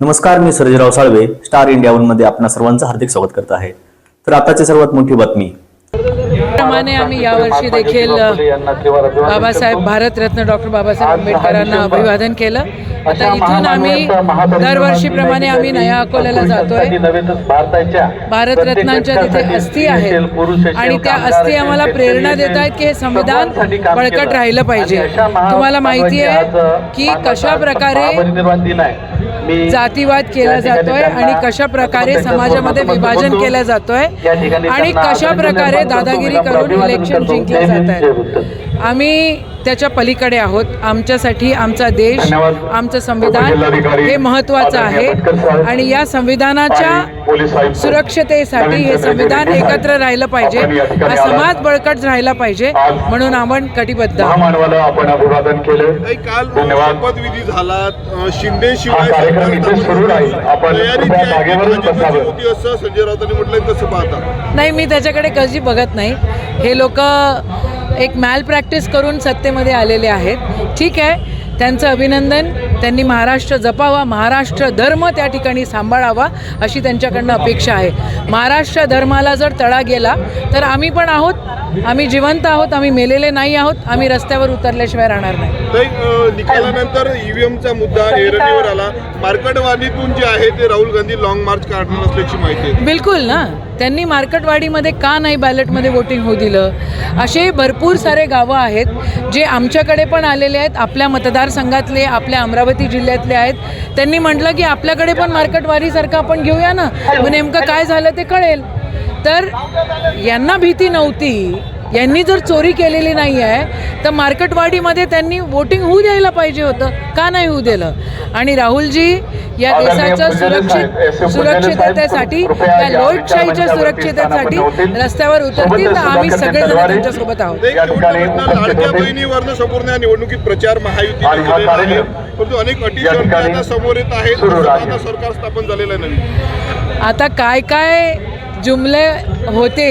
नमस्कार मी Sarjerao Salve Star India वनमध्ये आपणा सर्वांचं हार्दिक स्वागत करत आहे. तर आताची सर्वात मोठी बातमी. प्रमाणे आम्ही यावर्षी देखील बाबासाहेब भारतरत्न डॉक्टर बाबासाहेब आंबेडकरांना अभिवादन केलं. आता इथून आम्ही दरवर्षीप्रमाणे आम्ही नया अकोल्याला जातोय. भारतरत्नांच्या तिथे अस्थी आहेत. आणि त्या अस्थी आम्हाला प्रेरणा देत आहेत की हे संविधान बळकट राहिलं पाहिजे. तुम्हाला माहिती आहे की कशा प्रकारे जातीवाद केला जातोय आणि कशा प्रकारे समाजामध्ये विभाजन केलं जातोय आणि कशा प्रकारे दादागिरी करून इलेक्शन जिंकले जात आहेत. आम्ही त्याच्या पलीकडे आहोत. आमच्यासाठी आमचा देश आमचं संविधान हे महत्त्वाचं आहे. आणि या संविधानाच्या सुरक्षतेसाठी हे संविधान एकत्र राहिलं पाहिजे. हा समाज बळकट राहिला पाहिजे म्हणून आपण कटिबद्ध केलं. नाही, काल धन्यवाद. शपथविधी झाला शिंदे शिवाय कार्यक्रम इथे सुरू राहील. आपण जागेवरच बसावं. संजय राऊतांनी म्हटलंय कसं पाहता. नाही मी त्याच्याकडे कधी बघत नाही. हे लोक एक मॅल प्रॅक्टिस करून सत्तेमध्ये आलेले आहेत. ठीक आहे. त्यांचं अभिनंदन. त्यांनी महाराष्ट्र जपावा. महाराष्ट्र धर्म त्या ठिकाणी सांभाळावा अशी त्यांच्याकडनं अपेक्षा आहे. महाराष्ट्र धर्माला जर तडा गेला तर आम्ही पण आहोत. आम्ही जिवंत आहोत. आम्ही मेलेले नाही आहोत. आम्ही रस्त्यावर उतरल्याशिवाय राहणार नाही. निकालानंतर ईव्हीएमचा मुद्दा एरणीवर आला. मार्केटवाडीतून जे आहे ते राहुल गांधी लॉंग मार्च काढणार असल्याची माहिती बिलकुल ना. त्यांनी मार्केटवाडीमध्ये का नाही बॅलेटमध्ये वोटिंग होऊ दिलं? असे भरपूर सारे गावं आहेत जे आमच्याकडे पण आलेले आहेत आपल्या मतदारसंघातले आपल्या अमरावती जिल्ह्यातले आहेत. त्यांनी म्हटलं की आपल्याकडे पण मार्केटवाडीसारखं आपण घेऊया ना. मग नेमकं काय झालं ते कळेल. तर यांना भीती नव्हती. यांनी जर चोरी केलेली नाही आहे तर मार्केटवाडीमध्ये त्यांनी वोटिंग होऊ द्यायला पाहिजे होतं का नाही होऊ दिलं? आणि राहुलजी या देशाचं सुरक्षित सुरक्षिततेसाठी या लोकशाहीच्या सुरक्षिततेसाठी रस्त्यावर उतरतील तर आम्ही सगळेजण त्यांच्यासोबत आहोत. लाडक्या. बहिणीवरनं संपूर्ण या निवडणुकीत प्रचार कार्यक्रम परंतु अनेक अटी समोर येत आहेत सरकार स्थापन झालेलं नवीन आता काय काय जुमले होते